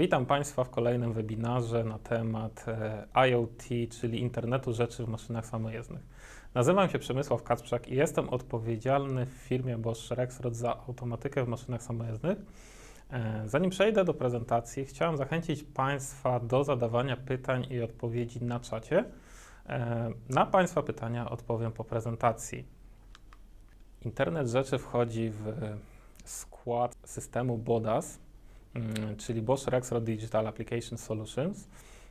Witam Państwa w kolejnym webinarze na temat e, IoT, czyli Internetu Rzeczy w maszynach samojezdnych. Nazywam się Przemysław Kacprzak i jestem odpowiedzialny w firmie Bosch Rexroth za automatykę w maszynach samojezdnych. E, Zanim przejdę do prezentacji, chciałem zachęcić Państwa do zadawania pytań i odpowiedzi na czacie. E, Na Państwa pytania odpowiem po prezentacji. Internet Rzeczy wchodzi w skład systemu BODAS, czyli Bosch Rexroth Digital Application Solutions.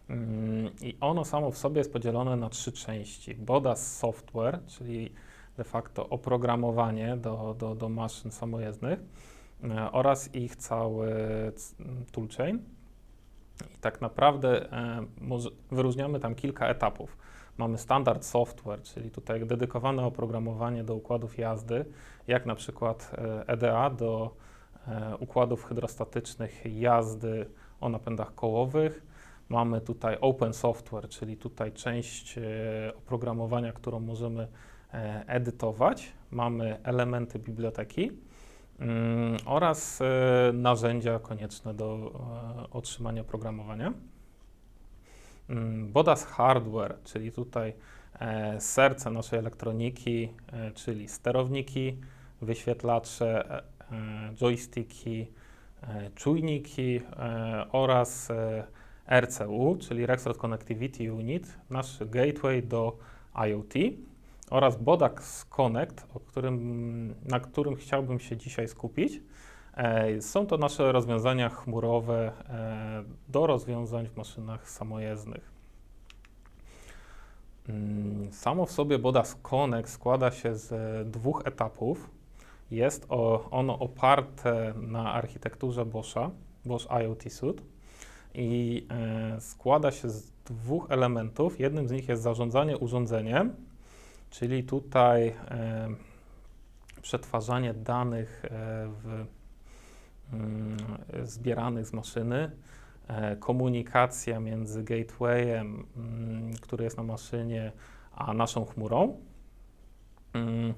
Mm, I ono samo w sobie jest podzielone na trzy części. BODAS Software, czyli de facto oprogramowanie do, do, do maszyn samojezdnych e, oraz ich cały toolchain. I tak naprawdę e, wyróżniamy tam kilka etapów. Mamy standard software, czyli tutaj dedykowane oprogramowanie do układów jazdy, jak na przykład EDA do e, układów hydrostatycznych jazdy o napędach kołowych. Mamy tutaj open software, czyli tutaj część e, oprogramowania, którą możemy e, edytować. Mamy elementy biblioteki mm, oraz e, narzędzia konieczne do e, otrzymania oprogramowania. Mm, BODAS Hardware, czyli tutaj e, serce naszej elektroniki, e, czyli sterowniki, wyświetlacze, e, e, joysticki, e, czujniki e, oraz e, RCU, czyli Rexroth Connectivity Unit, nasz gateway do IoT oraz BODAX Connect, którym, na którym chciałbym się dzisiaj skupić. E, Są to nasze rozwiązania chmurowe e, do rozwiązań w maszynach samojezdnych. Mm, Samo w sobie BODAS Connect składa się z dwóch etapów. Jest o, ono oparte na architekturze Boscha, Bosch IoT Suite i e, składa się z dwóch elementów. Jednym z nich jest zarządzanie urządzeniem, czyli tutaj e, przetwarzanie danych e, w, mm, zbieranych z maszyny, komunikacja między gatewayem, mm, który jest na maszynie, a naszą chmurą. Mm,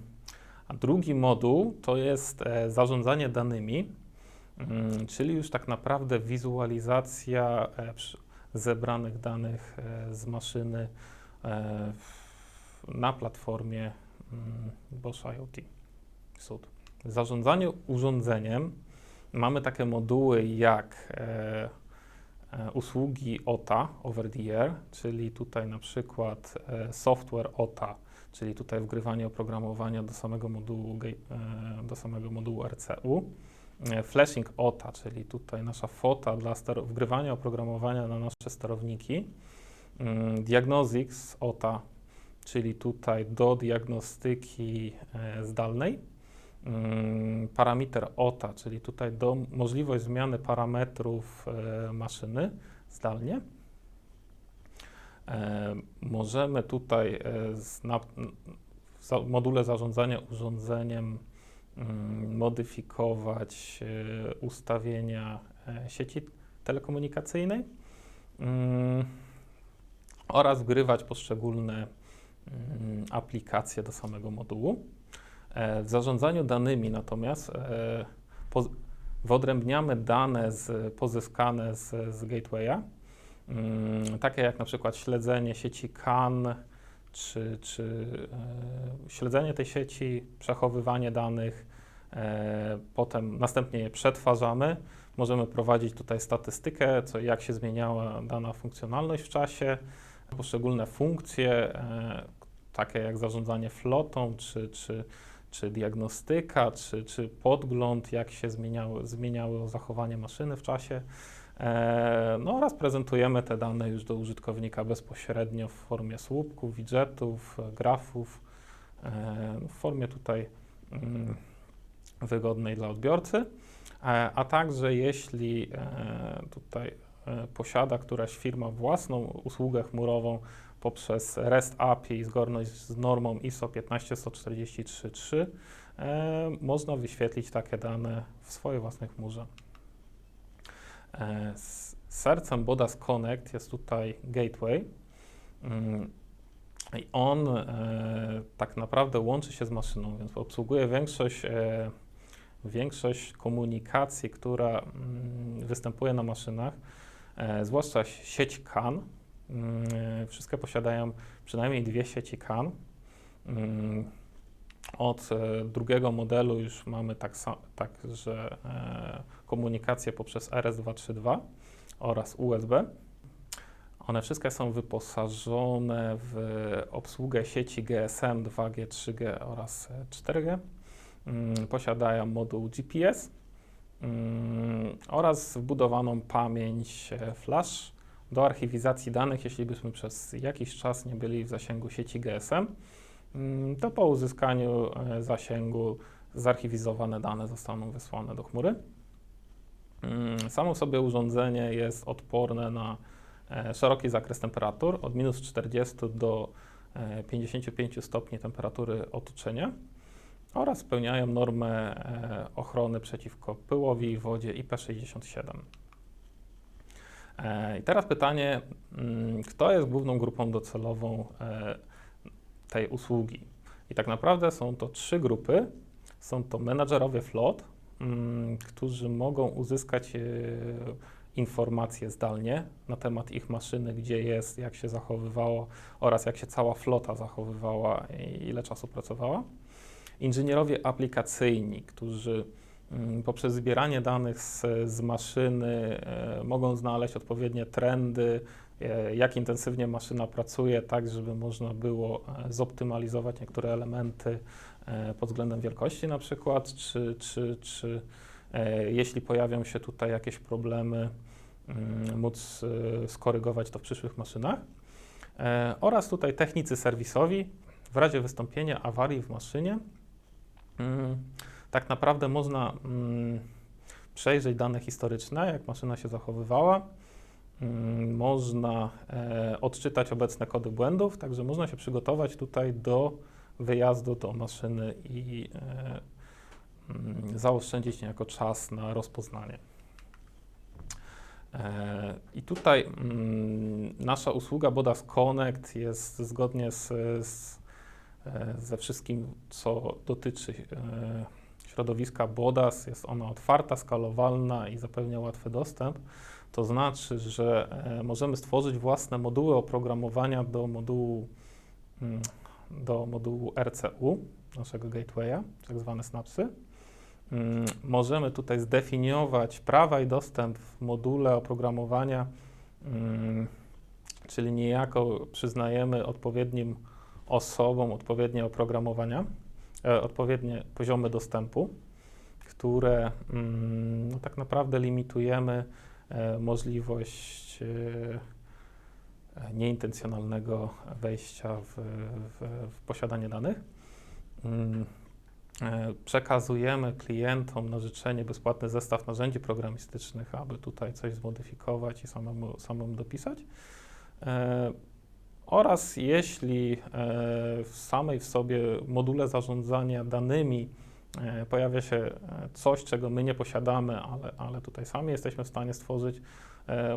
A drugi moduł to jest e, zarządzanie danymi, mm, czyli już tak naprawdę wizualizacja e, zebranych danych e, z maszyny na platformie mm, Bosch IoT. Suite. W zarządzaniu urządzeniem. Mamy takie moduły jak usługi OTA, over the air, czyli tutaj na przykład software OTA, czyli tutaj wgrywanie oprogramowania do samego modułu, e, do samego modułu RCU. E, Flashing OTA, czyli tutaj nasza fota dla wgrywania oprogramowania na nasze sterowniki. Mm, Diagnostics OTA, czyli tutaj do diagnostyki e, zdalnej. Mm, Parameter OTA, czyli tutaj do możliwość zmiany parametrów maszyny zdalnie. E, Możemy tutaj e, w za- module zarządzania urządzeniem mm, modyfikować e, ustawienia e, sieci telekomunikacyjnej mm, oraz wgrywać poszczególne mm, aplikacje do samego modułu. E, W zarządzaniu danymi natomiast e, wyodrębniamy dane z, pozyskane z, z gatewaya, takie jak na przykład śledzenie sieci CAN, czy, czy e, śledzenie tej sieci, przechowywanie danych, e, potem następnie je przetwarzamy. Możemy prowadzić tutaj statystykę, co, jak się zmieniała dana funkcjonalność w czasie, poszczególne funkcje, e, takie jak zarządzanie flotą, czy, czy, czy diagnostyka, czy, czy podgląd, jak się zmieniały, zmieniały zachowanie maszyny w czasie. E, No oraz prezentujemy te dane już do użytkownika bezpośrednio w formie słupków, widgetów, grafów, e, w formie tutaj mm, wygodnej dla odbiorcy. E, A także jeśli tutaj posiada któraś firma własną usługę chmurową poprzez REST API zgodność z normą ISO 15143.3, e, można wyświetlić takie dane w swojej własnej chmurze. E, s- Sercem BODAS Connect jest tutaj gateway. Mm, I on e, tak naprawdę łączy się z maszyną, więc obsługuje większość e, większość komunikacji, która mm, występuje na maszynach, e, zwłaszcza sieć CAN, mm, wszystkie posiadają przynajmniej dwie sieci CAN. Od e, drugiego modelu już mamy tak, tak że e, komunikację poprzez RS232 oraz USB. One wszystkie są wyposażone w obsługę sieci GSM 2G, 3G oraz e, 4G. Mm, Posiadają moduł GPS mm, oraz wbudowaną pamięć e, flash do archiwizacji danych, jeśli byśmy przez jakiś czas nie byli w zasięgu sieci GSM. Mm, To po uzyskaniu e, zasięgu zarchiwizowane dane zostaną wysłane do chmury. Mm, Samo sobie urządzenie jest odporne na e, szeroki zakres temperatur, od minus 40 do e, 55 stopni temperatury otoczenia oraz spełniają normę e, ochrony przeciwko pyłowi, wodzie IP67. E, I teraz pytanie, mm, kto jest główną grupą docelową e, tej usługi? I tak naprawdę są to trzy grupy. Są to menadżerowie flot, którzy mogą uzyskać e, informacje zdalnie na temat ich maszyny, gdzie jest, jak się zachowywało oraz jak się cała flota zachowywała i ile czasu pracowała. Inżynierowie aplikacyjni, którzy mm, poprzez zbieranie danych z, z maszyny e, mogą znaleźć odpowiednie trendy, e, jak intensywnie maszyna pracuje, tak żeby można było zoptymalizować niektóre elementy pod względem wielkości na przykład, czy, czy, czy e, jeśli pojawią się tutaj jakieś problemy, mm, móc e, skorygować to w przyszłych maszynach. E, Oraz tutaj technicy serwisowi w razie wystąpienia awarii w maszynie. mm, Tak naprawdę można mm, przejrzeć dane historyczne, jak maszyna się zachowywała. Można e, odczytać obecne kody błędów, także można się przygotować tutaj do wyjazdu do maszyny i e, mm, zaoszczędzić niejako czas na rozpoznanie. E, I tutaj mm, nasza usługa Bodas Connect jest zgodnie z, z, e, ze wszystkim, co dotyczy e, środowiska Bodas. Jest ona otwarta, skalowalna i zapewnia łatwy dostęp. To znaczy, że e, możemy stworzyć własne moduły oprogramowania do modułu, mm, do modułu RCU, naszego gatewaya, tak zwane snapsy. Mm, Możemy tutaj zdefiniować prawa i dostęp w module oprogramowania, mm, czyli niejako przyznajemy odpowiednim osobom odpowiednie oprogramowania, e, odpowiednie poziomy dostępu, które mm, no, tak naprawdę limitujemy e, możliwość e, nieintencjonalnego wejścia w, w, w posiadanie danych. Mm, e, Przekazujemy klientom na życzenie bezpłatny zestaw narzędzi programistycznych, aby tutaj coś zmodyfikować i samemu, samemu dopisać. E, Oraz jeśli e, w samej w sobie module zarządzania danymi pojawia się coś, czego my nie posiadamy, ale, ale tutaj sami jesteśmy w stanie stworzyć,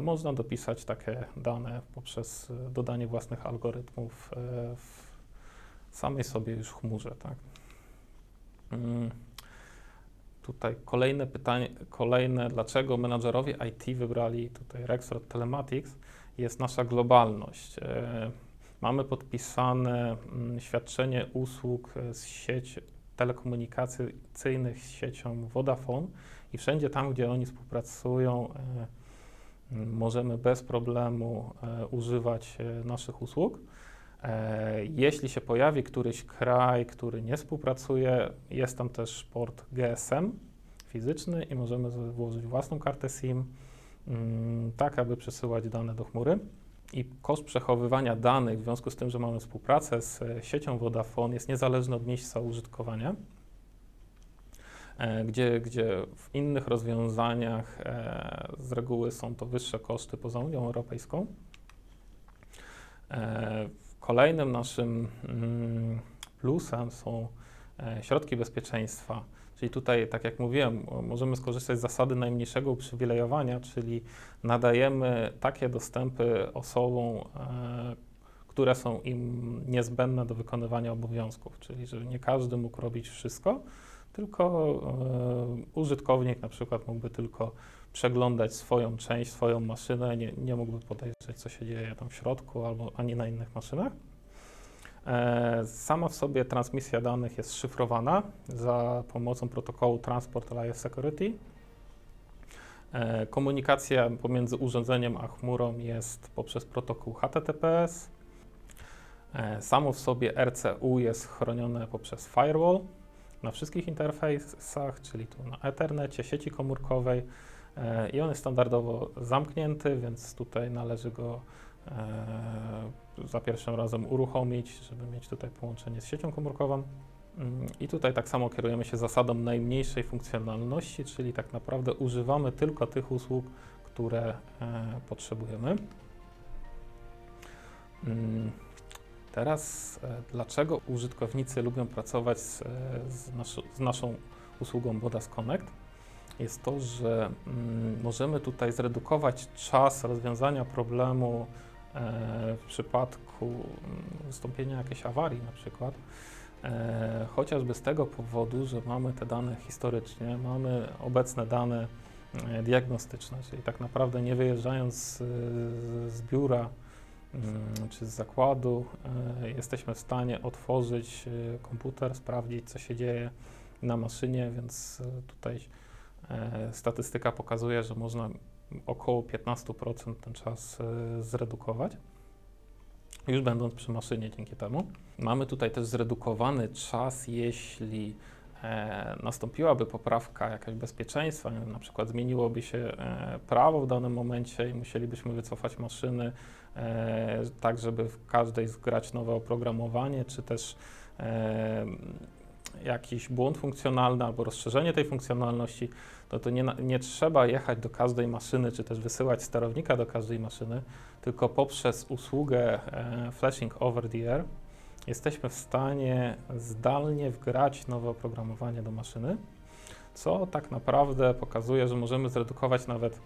można dopisać takie dane poprzez e, dodanie własnych algorytmów e, w samej sobie już chmurze. Tak? Mm. Tutaj kolejne pytanie, kolejne, dlaczego menadżerowie IT wybrali tutaj Rexroad Telematics, jest nasza globalność. E, Mamy podpisane mm, świadczenie usług e, z sieci telekomunikacyjnych z siecią Vodafone i wszędzie tam, gdzie oni współpracują, e, możemy bez problemu e, używać e, naszych usług. E, Jeśli się pojawi któryś kraj, który nie współpracuje, jest tam też port GSM fizyczny i możemy włożyć własną kartę SIM, mm, tak aby przesyłać dane do chmury. I koszt przechowywania danych w związku z tym, że mamy współpracę z siecią Vodafone jest niezależny od miejsca użytkowania, gdzie, gdzie w innych rozwiązaniach e, z reguły są to wyższe koszty poza Unią Europejską. E, Kolejnym naszym mm, plusem są e, środki bezpieczeństwa. Czyli tutaj, tak jak mówiłem, możemy skorzystać z zasady najmniejszego uprzywilejowania, czyli nadajemy takie dostępy osobom, e, które są im niezbędne do wykonywania obowiązków, czyli żeby nie każdy mógł robić wszystko, tylko e, użytkownik na przykład mógłby tylko przeglądać swoją część, swoją maszynę, nie, nie mógłby podejrzeć, co się dzieje tam w środku albo ani na innych maszynach. E, Sama w sobie transmisja danych jest szyfrowana za pomocą protokołu Transport Layer Security. E, Komunikacja pomiędzy urządzeniem a chmurą jest poprzez protokół HTTPS. Samo w sobie RCU jest chronione poprzez firewall na wszystkich interfejsach, czyli tu na Ethernecie, sieci komórkowej e, i on jest standardowo zamknięty, więc tutaj należy go e, za pierwszym razem uruchomić, żeby mieć tutaj połączenie z siecią komórkową. Mm, I tutaj tak samo kierujemy się zasadą najmniejszej funkcjonalności, czyli tak naprawdę używamy tylko tych usług, które e, potrzebujemy. Mm, Teraz, e, dlaczego użytkownicy lubią pracować z, e, z, nasz, z naszą usługą Bodas Connect? Jest to, że mm, możemy tutaj zredukować czas rozwiązania problemu e, w przypadku mm, wystąpienia jakiejś awarii na przykład, chociażby z tego powodu, że mamy te dane historycznie, mamy obecne dane diagnostyczne, czyli tak naprawdę nie wyjeżdżając z, biura czy z zakładu, e, jesteśmy w stanie otworzyć e, komputer, sprawdzić, co się dzieje na maszynie, więc e, tutaj statystyka pokazuje, że można około 15% ten czas zredukować. Już będąc przy maszynie dzięki temu. Mamy tutaj też zredukowany czas, jeśli nastąpiłaby poprawka jakaś bezpieczeństwa, na przykład zmieniłoby się prawo w danym momencie i musielibyśmy wycofać maszyny, tak żeby w każdej zgrać nowe oprogramowanie, czy też e, jakiś błąd funkcjonalny albo rozszerzenie tej funkcjonalności, to to nie, nie trzeba jechać do każdej maszyny, czy też wysyłać sterownika do każdej maszyny, tylko poprzez usługę e, Flashing Over the Air jesteśmy w stanie zdalnie wgrać nowe oprogramowanie do maszyny, co tak naprawdę pokazuje, że możemy zredukować nawet e,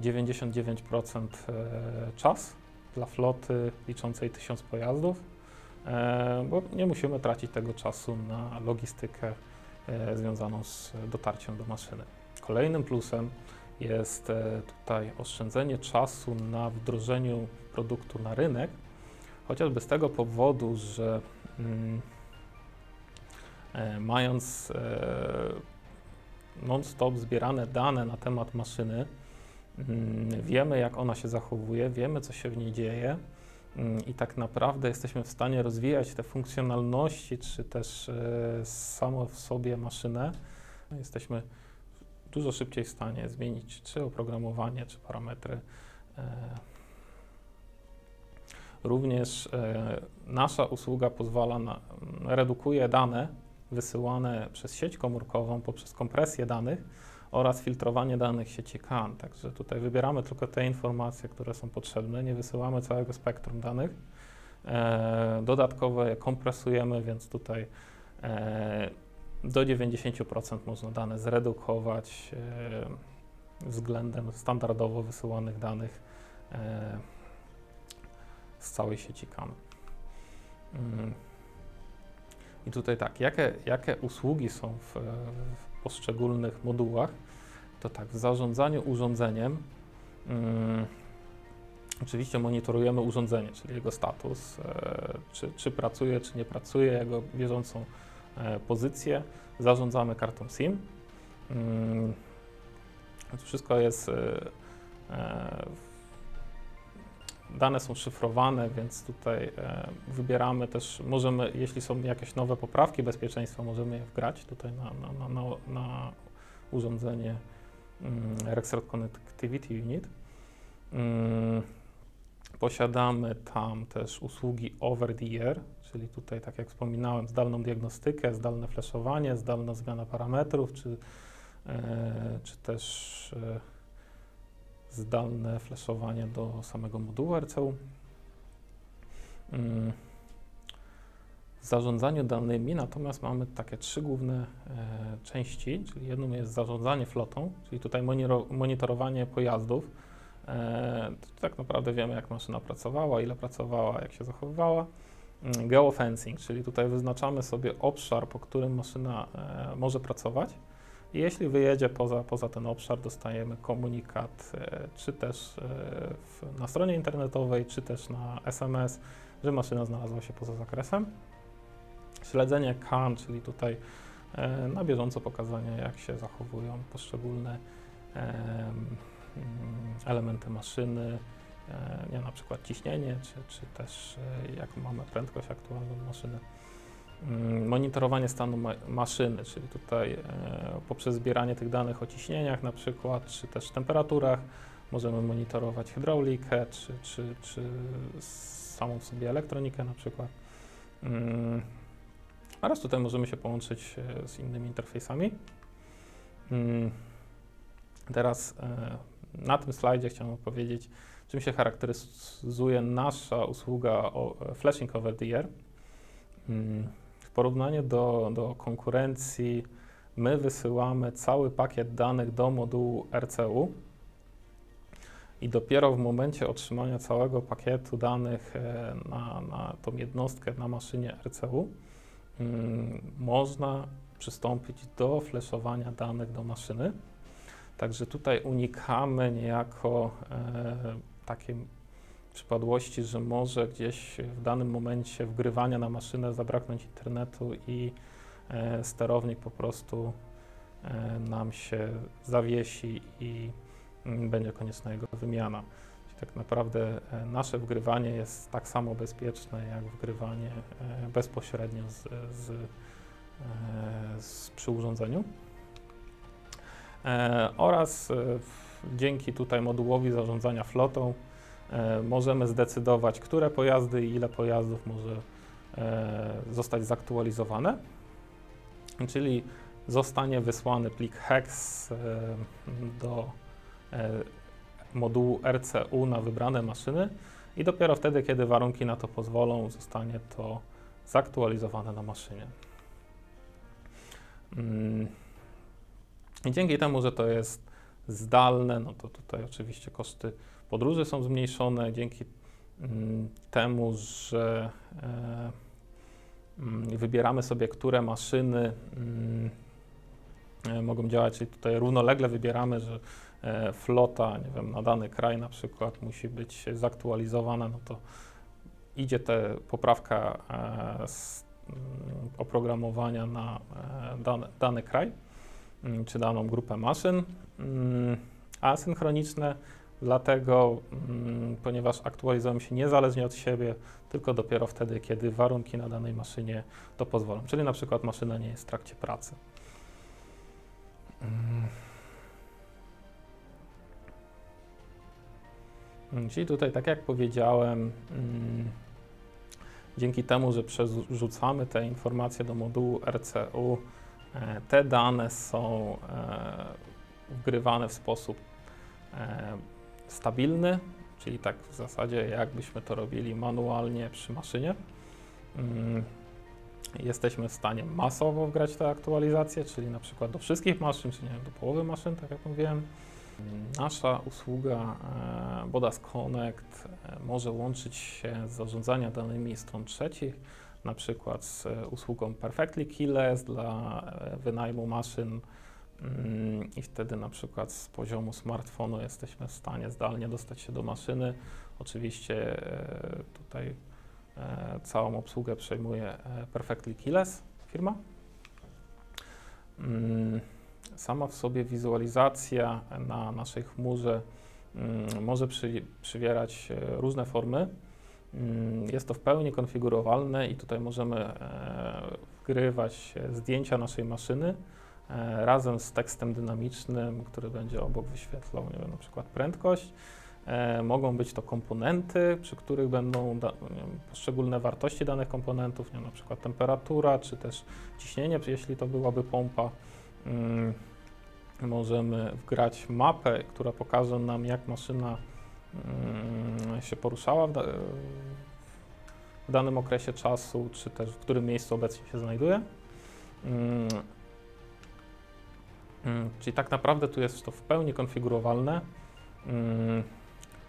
99% e, czas dla floty liczącej 1000 pojazdów, e, bo nie musimy tracić tego czasu na logistykę e, związaną z dotarciem do maszyny. Kolejnym plusem jest e, tutaj oszczędzenie czasu na wdrożeniu produktu na rynek, chociażby z tego powodu, że mm, e, mając e, non-stop zbierane dane na temat maszyny, wiemy jak ona się zachowuje, wiemy co się w niej dzieje mm, i tak naprawdę jesteśmy w stanie rozwijać te funkcjonalności, czy też e, samo w sobie maszynę. Jesteśmy dużo szybciej w stanie zmienić czy oprogramowanie, czy parametry. E, Również e, nasza usługa pozwala na, redukuje dane wysyłane przez sieć komórkową poprzez kompresję danych oraz filtrowanie danych sieci CAN. Także tutaj wybieramy tylko te informacje, które są potrzebne, nie wysyłamy całego spektrum danych. E, dodatkowo je kompresujemy, więc tutaj e, do 90% można dane zredukować e, względem standardowo wysyłanych danych e, z całej sieci CAN. Mm. I tutaj tak, jakie, jakie usługi są w, w poszczególnych modułach? To tak, w zarządzaniu urządzeniem mm, oczywiście monitorujemy urządzenie, czyli jego status, e, czy, czy pracuje, czy nie pracuje, jego bieżącą e, pozycję. Zarządzamy kartą SIM. Mm, to wszystko jest e, e, Dane są szyfrowane, więc tutaj e, wybieramy też, możemy, jeśli są jakieś nowe poprawki bezpieczeństwa, możemy je wgrać tutaj na, na, na, na, urządzenie mm, Rexroad Connectivity Unit. Mm, posiadamy tam też usługi over the air, czyli tutaj, tak jak wspominałem, zdalną diagnostykę, zdalne flashowanie, zdalna zmiana parametrów, czy, e, czy też e, zdalne flashowanie do samego modułu RCU. Mm. W zarządzaniu danymi natomiast mamy takie trzy główne e, części, czyli jedną jest zarządzanie flotą, czyli tutaj monitorowanie pojazdów. E, tak naprawdę wiemy, jak maszyna pracowała, ile pracowała, jak się zachowywała. mm, geofencing, czyli tutaj wyznaczamy sobie obszar, po którym maszyna e, może pracować. Jeśli wyjedzie poza, poza ten obszar, dostajemy komunikat, e, czy też e, w, na stronie internetowej, czy też na SMS, że maszyna znalazła się poza zakresem. Śledzenie CAN, czyli tutaj e, na bieżąco pokazanie, jak się zachowują poszczególne mm, elementy maszyny, nie, na przykład ciśnienie, czy, czy też jak mamy prędkość aktualną maszyny. Mm, Monitorowanie stanu ma maszyny, czyli tutaj e, poprzez zbieranie tych danych o ciśnieniach na przykład, czy też temperaturach, możemy monitorować hydraulikę, czy, czy, czy samą w sobie elektronikę na przykład. Mm, Oraz tutaj możemy się połączyć e, z innymi interfejsami. Mm, Teraz e, na tym slajdzie chciałem opowiedzieć, czym się charakteryzuje nasza usługa o e, flashing over the air. Mm, porównaniu do, do konkurencji, my wysyłamy cały pakiet danych do modułu RCU i dopiero w momencie otrzymania całego pakietu danych e, na, na tą jednostkę na maszynie RCU mm, można przystąpić do flashowania danych do maszyny. Także tutaj unikamy niejako e, takiej przypadłości, że może gdzieś w danym momencie wgrywania na maszynę zabraknąć internetu i e, sterownik po prostu e, nam się zawiesi i mm, będzie konieczna jego wymiana. Czyli tak naprawdę e, nasze wgrywanie jest tak samo bezpieczne jak wgrywanie e, bezpośrednio z, z, e, z, przy urządzeniu. E, oraz e, dzięki tutaj modułowi zarządzania flotą możemy zdecydować, które pojazdy i ile pojazdów może e, zostać zaktualizowane. Czyli zostanie wysłany plik hex e, do e, modułu RCU na wybrane maszyny i dopiero wtedy, kiedy warunki na to pozwolą, zostanie to zaktualizowane na maszynie. Mm. I dzięki temu, że to jest zdalne, no to tutaj oczywiście koszty podróży są zmniejszone, dzięki mm, temu, że e, mm, wybieramy sobie, które maszyny mm, e, mogą działać, czyli tutaj równolegle wybieramy, że e, flota, nie wiem, na dany kraj na przykład musi być zaktualizowana, no to idzie te poprawka z oprogramowania na dane, dany kraj czy daną grupę maszyn. Mm, Asynchroniczne dlatego, mm, ponieważ aktualizują się niezależnie od siebie, tylko dopiero wtedy, kiedy warunki na danej maszynie to pozwolą. Czyli na przykład maszyna nie jest w trakcie pracy. Mm. Mm, Czyli tutaj, tak jak powiedziałem, dzięki temu, że przerzucamy te informacje do modułu RCU, e, te dane są e, wgrywane w sposób e, stabilny, czyli tak w zasadzie jakbyśmy to robili manualnie przy maszynie. Mm, Jesteśmy w stanie masowo wgrać te aktualizacje, czyli na przykład do wszystkich maszyn, czy nie wiem, do połowy maszyn, tak jak mówiłem. Nasza usługa e, Bodas Connect e, może łączyć się z zarządzania danymi stron trzecich, na przykład z e, usługą Perfectly Keyless dla wynajmu maszyn i wtedy na przykład z poziomu smartfonu jesteśmy w stanie zdalnie dostać się do maszyny. Oczywiście e, tutaj e, całą obsługę przejmuje e, Perfectly Keyless firma. Mm, Sama w sobie wizualizacja na naszej chmurze mm, może przy, przywierać różne formy. Mm, Jest to w pełni konfigurowalne i tutaj możemy wgrywać zdjęcia naszej maszyny razem z tekstem dynamicznym, który będzie obok wyświetlał, nie wiem, na przykład prędkość. E, Mogą być to komponenty, przy których będą da, wiem, poszczególne wartości danych komponentów, nie na przykład temperatura, czy też ciśnienie, jeśli to byłaby pompa. Mm, Możemy wgrać mapę, która pokaże nam, jak maszyna mm, się poruszała w, da, w danym okresie czasu, czy też w którym miejscu obecnie się znajduje. Mm, Czyli tak naprawdę tu jest to w pełni konfigurowalne. Mm,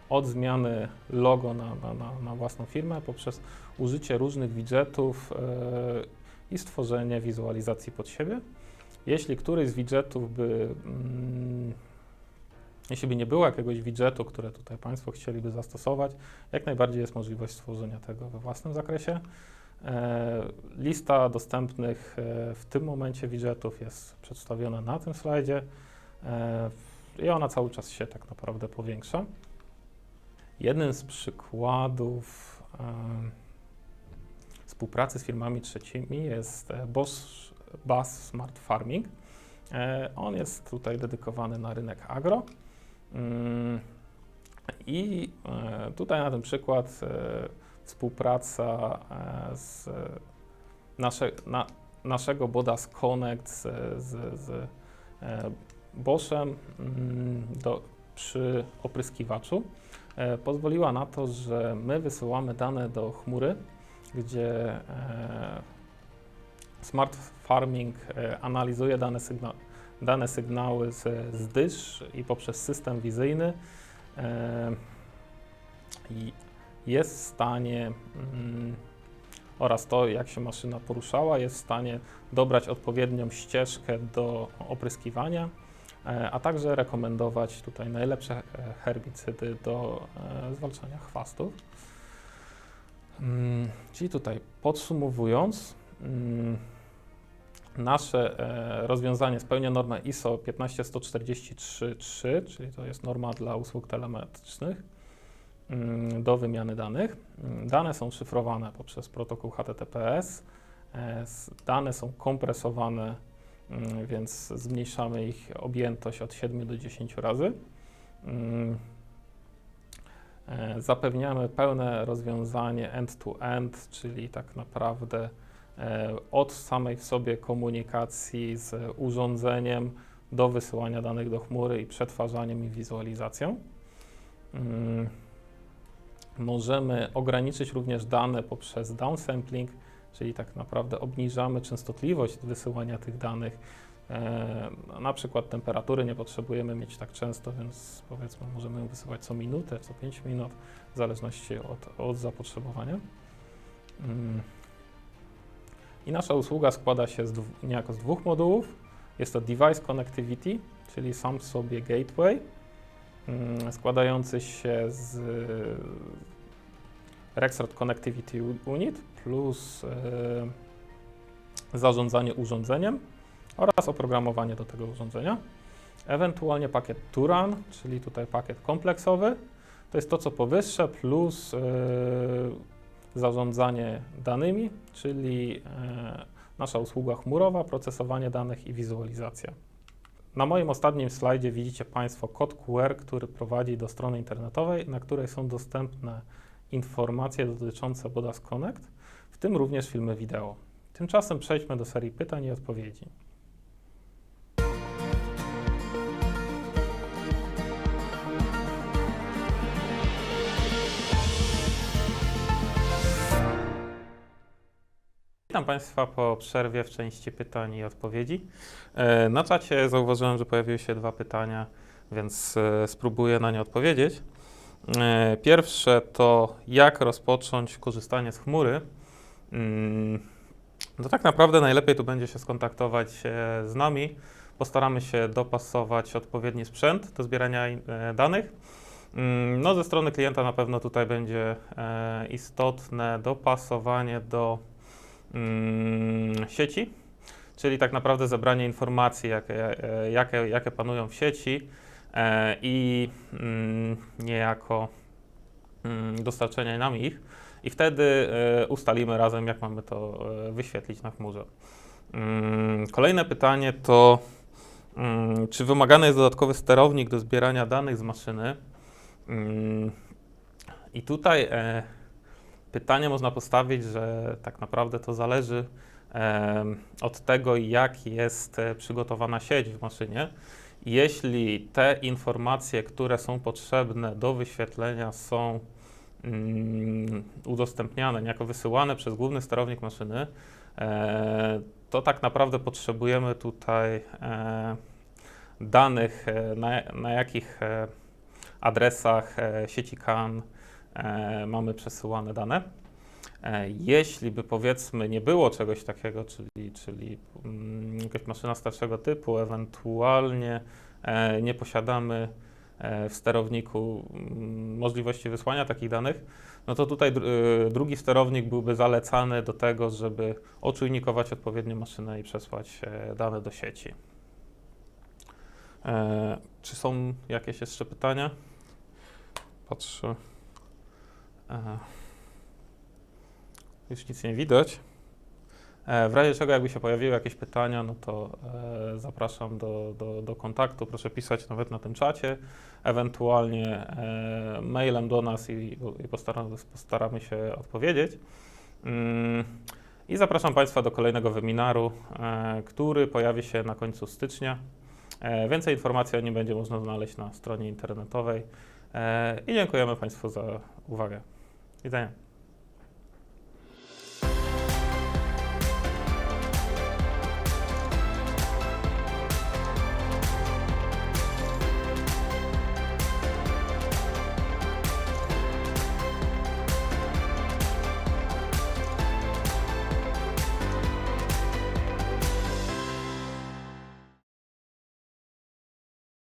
od zmiany logo na, na, na, własną firmę poprzez użycie różnych widgetów e, i stworzenie wizualizacji pod siebie. Jeśli któryś z by, mm, jeśli by nie było jakiegoś widgetu, które tutaj Państwo chcieliby zastosować, jak najbardziej jest możliwość stworzenia tego we własnym zakresie. E, lista dostępnych e, w tym momencie widgetów jest przedstawiona na tym slajdzie e, i ona cały czas się tak naprawdę powiększa. Jednym z przykładów współpracy z firmami trzecimi jest Bosch Bass Smart Farming. On jest tutaj dedykowany na rynek agro. Mm, I tutaj na ten przykład współpraca e, z nasze, na, naszego Bodas Connect z, z, z e, Boschem mm, do, przy opryskiwaczu e, pozwoliła na to, że my wysyłamy dane do chmury, gdzie Smart Farming analizuje dane, sygna dane sygnały z, z dysz i poprzez system wizyjny i jest w stanie mm, oraz to, jak się maszyna poruszała, jest w stanie dobrać odpowiednią ścieżkę do opryskiwania, e, a także rekomendować tutaj najlepsze e, herbicydy do e, zwalczania chwastów. Mm, Czyli tutaj podsumowując, mm, nasze rozwiązanie spełnia normę ISO 15143.3, czyli to jest norma dla usług telemetrycznych do wymiany danych. Mm, Dane są szyfrowane poprzez protokół HTTPS. e, Dane są kompresowane, mm, więc zmniejszamy ich objętość od 7 do 10 razy. Mm, e, Zapewniamy pełne rozwiązanie end-to-end, czyli tak naprawdę e, od samej w sobie komunikacji z urządzeniem do wysyłania danych do chmury i przetwarzaniem i wizualizacją. Możemy ograniczyć również dane poprzez downsampling, czyli tak naprawdę obniżamy częstotliwość wysyłania tych danych. E, na przykład temperatury nie potrzebujemy mieć tak często, więc powiedzmy możemy ją wysyłać co minutę, co 5 minut, w zależności od, od zapotrzebowania. Mm. I nasza usługa składa się z niejako z dwóch modułów. Jest to Device Connectivity, czyli sam w sobie gateway, składający się z Rexroad Connectivity Unit plus e, zarządzanie urządzeniem oraz oprogramowanie do tego urządzenia. Ewentualnie pakiet Turan, czyli tutaj pakiet kompleksowy. To jest to, co powyższe, plus e, zarządzanie danymi, czyli e, nasza usługa chmurowa, procesowanie danych i wizualizacja. Na moim ostatnim slajdzie widzicie Państwo kod QR, który prowadzi do strony internetowej, na której są dostępne informacje dotyczące Bodas Connect, w tym również filmy wideo. Tymczasem przejdźmy do serii pytań i odpowiedzi. Witam Państwa po przerwie w części pytań i odpowiedzi. E, Na czacie zauważyłem, że pojawiły się dwa pytania, więc e, spróbuję na nie odpowiedzieć. E, Pierwsze to jak rozpocząć korzystanie z chmury. Mm, No tak naprawdę najlepiej tu będzie się skontaktować z nami. Postaramy się dopasować odpowiedni sprzęt do zbierania danych. Mm, No ze strony klienta na pewno tutaj będzie istotne dopasowanie do sieci, czyli tak naprawdę zebranie informacji, jakie, jakie, jakie panują w sieci e, i mm, niejako mm, dostarczenie nam ich i wtedy e, ustalimy razem, jak mamy to e, wyświetlić na chmurze. Mm, Kolejne pytanie to, mm, czy wymagany jest dodatkowy sterownik do zbierania danych z maszyny? Mm, I tutaj pytanie można postawić, że tak naprawdę to zależy od tego, jak jest e, przygotowana sieć w maszynie. Jeśli te informacje, które są potrzebne do wyświetlenia, są mm, udostępniane, niejako wysyłane przez główny sterownik maszyny, e, to tak naprawdę potrzebujemy tutaj e, danych, na, na jakich adresach sieci CAN mamy przesyłane dane. E, Jeśli by powiedzmy nie było czegoś takiego, czyli, czyli mm, jakaś maszyna starszego typu, ewentualnie e, nie posiadamy e, w sterowniku mm, możliwości wysłania takich danych, no to tutaj dr- drugi sterownik byłby zalecany do tego, żeby oczujnikować odpowiednią maszynę i przesłać e, dane do sieci. E, Czy są jakieś jeszcze pytania? Patrzę. E, Już nic nie widać. E, W razie czego, jakby się pojawiły jakieś pytania, no to e, zapraszam do, do, do kontaktu. Proszę pisać nawet na tym czacie, ewentualnie e, mailem do nas i, i postaramy, postaramy się odpowiedzieć. Mm, I zapraszam Państwa do kolejnego webinaru, e, który pojawi się na końcu stycznia. E, Więcej informacji o nim będzie można znaleźć na stronie internetowej. E, I dziękujemy Państwu za uwagę. Do widzenia.